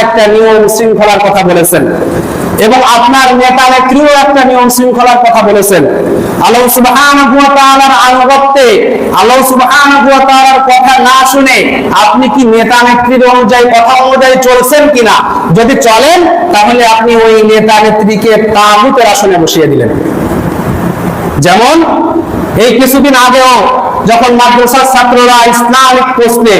একটা নিয়ম শৃঙ্খলার কথা বলেছেন। এবং আপনার নেতা একটা নিয়ম শৃঙ্খলার কথা বলেছেন। কথা না শুনে আপনি কি নেতা নেত্রীর অনুযায়ী কথা অনুযায়ী চলছেন কিনা? যদি চলেন, তাহলে আপনি ওই নেতা নেত্রীকে তাগুতের আসনে বসিয়ে দিলেন। যেমন এই কিছুদিন আগেও যখন মাদ্রাসার ছাত্ররা ইসলামিক প্রশ্নে,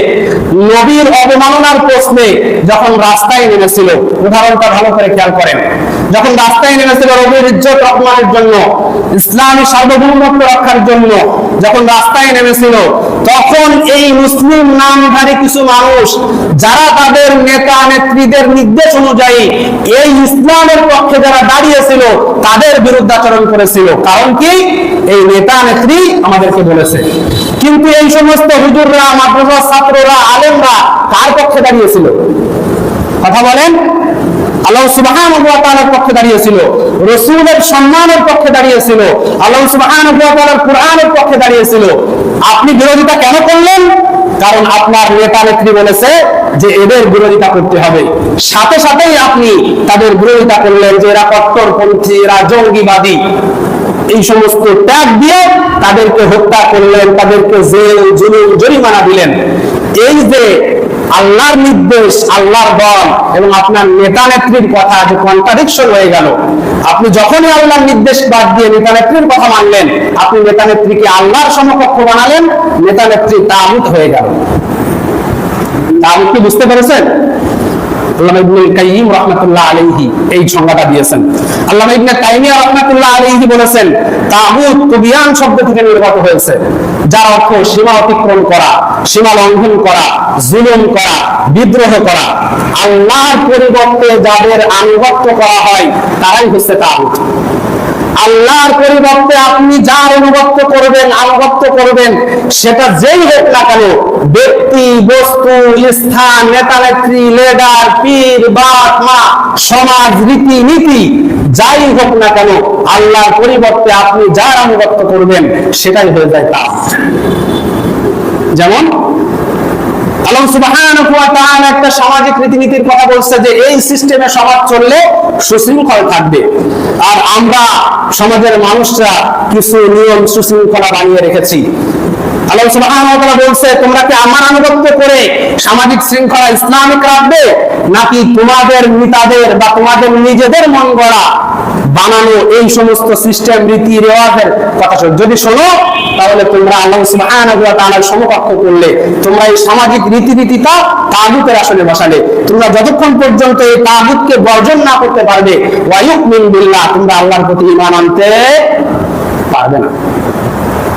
নবীর অবমাননার প্রশ্নে যখন রাস্তায় নেমেছিল, উদাহরণটা ভালো করে খেয়াল করেন। যখন রাস্তায় নেমেছিল রবির ইজ্জত রহমানের জন্য, ইসলামী সার্বভৌমত্ব রক্ষার জন্য যখন রাস্তায় নেমেছিল, তখন এই মুসলিম নামধারী কিছু মানুষ, যারা তাদের নেতা নেত্রীদের নির্দেশ অনুযায়ী এই যারা দাঁড়িয়েছিল, তাদের বিরুদ্ধাচরণ করেছিল। কারণ কি? এই নেতা নেত্রী আমাদেরকে বলেছে। কিন্তু এই সমস্ত হুজুররা, মাদ্রাসার ছাত্ররা, আলেমরা কার পক্ষে দাঁড়িয়েছিল? কথা বলেন। পক্ষে দাঁড়িয়েছিল। সম্মানের পক্ষে দাঁড়িয়েছিল। পক্ষে দাঁড়িয়েছিল। আপনি বিরোধিতা কেন করলেন? কারণ আপনার নেতা নেত্রী বলেছে যে এদের বিরোধিতা করতে হবে। সাথে সাথেই আপনি তাদের বিরোধিতা করলেন যে এরা কট্টরপন্থী, এরা জঙ্গিবাদী। এই সমস্ত ত্যাগ দিয়ে তাদেরকে হত্যা করলেন, তাদেরকে জেল, জুলুম, জরিমানা দিলেন। এই যে আল্লাহর নির্দেশ, আল্লাহর দল এবং আপনার নেতা নেত্রীর কথা যে কন্ট্রাডিকশন হয়ে গেল। আপনি যখনই আল্লাহর নির্দেশ বাদ দিয়ে নেতা নেত্রীর কথা মানলেন, আপনি নেতা নেত্রীকে আল্লাহর সমকক্ষ বানালেন, নেতা নেত্রী তাগুত হয়ে গেল। তাগুত কি বুঝতে পেরেছেন? আল্লামা ইবনুল কাইয়িম রাহমাতুল্লাহ আলাইহি এই সংজ্ঞাটা দিয়েছেন। আল্লামা ইবনে তাইমিয়া রাহমাতুল্লাহ আলাইহি বলেছেন তাগুত তুবিয়ান শব্দ থেকে নির্গত হয়েছে। যার অর্থ সীমা অতিক্রম করা, সীমা লঙ্ঘন করা, জুলুম করা, বিদ্রোহ করা। আল্লাহর পরিবর্তে যাদের আনুগত্য করা হয়, তারাই হচ্ছে তাগুত। আল্লাহর পরিবর্তে আপনি যার অনুগত্য করবেন, আনুগত্য করবেন, সেটা যেই হোক না কেন, ব্যক্তি, বস্তু, স্থান নেতা নেত্রী লেডার পীর, বাপ, মা, সমাজ রীতি নীতি যাই হোক না কেন, আল্লাহর পরিবর্তে আপনি যার আনুগত্য করবেন, সেটাই হয়ে যায় তা। যেমন একটা সামাজিক রীতিনীতির কথা বলছে যে, এই সিস্টেমে সমাজ চললে সুশৃঙ্খল থাকবে। আর আমরা, সমাজের মানুষরা কিছু নিয়ম সুশৃঙ্খলা বানিয়ে রেখেছি। আল্লাহ ওয়া বলছে, তোমরা কি আমার আনুগত্য করে সামাজিক শৃঙ্খলা ইসলামিক রাখবে নাকি তোমাদের নেতাদের বা তোমাদের নিজেদের মন গড়া বানানো এই সমস্ত সিস্টেম, রীতি, রেওয়াজের কথা যদি শোনো, তাহলে তোমরা আল্লাহ সুবহানাহু ওয়া সমকক্ষ করলে, তোমরা এই সামাজিক রীতিনীতিটা তাগুতের আসলে বসালে। তোমরা যতক্ষণ পর্যন্ত এই তাগুতকে বর্জন না করতে পারবে ওয়ায়ুমিন বিল্লাহ, তোমরা আল্লাহর প্রতি ঈমান আনতে পারবে না।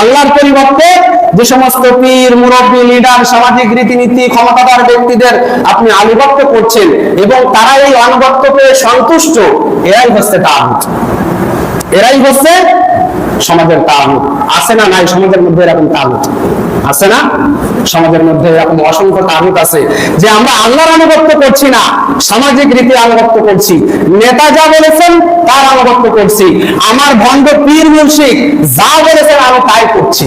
আল্লাহর পরিবর্তে যে সমস্ত পীর, মুরব্বী লিডার সামাজিক রীতিনীতি ক্ষমতাদার ব্যক্তিদের আপনি আনুগত্য করছেন এবং তারা এই আনুগত্য পেয়ে সন্তুষ্ট, এরাই হচ্ছে তাগুত। এরাই হচ্ছে সমাজের তাগুত। আছে না নাই সমাজের মধ্যে এরকম তাগুত? আছে না? সমাজের মধ্যে এরকম অসংখ্য তাগুত আছে। যে আমরা আল্লাহর আনুগত্য করছি না, সামাজিক রীতি আনুগত্য করছি। নেতা যা বলেছেন, তার আনুগত্য করছি। আমার ভণ্ড পীর মুন্সিক যা বলেছেন, আমি তাই করছি।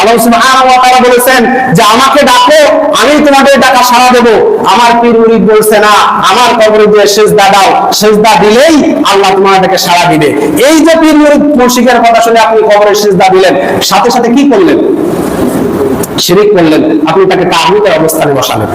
আল্লাহ সুবহানাহু ওয়া তাআলা বলেছেন যে আমাকে ডাকো, আমি তোমাদের ডাকা সাড়া দেব। আমার পীর মুরিদ বলছে, না, আমার কবরে দিয়ে সেজদা দাও। সেজদা দিলেই আল্লাহ তোমাদেরকে সাড়া দিবে। এই যে পীর মুরিদ মুশরিকের কথা শুনে আপনি কবরে সেজদা দিলেন, সাথে সাথে কি করলেন? শিরিক করলেন। আপনি তাকে তাহমিদের অবস্থানে বসালেন।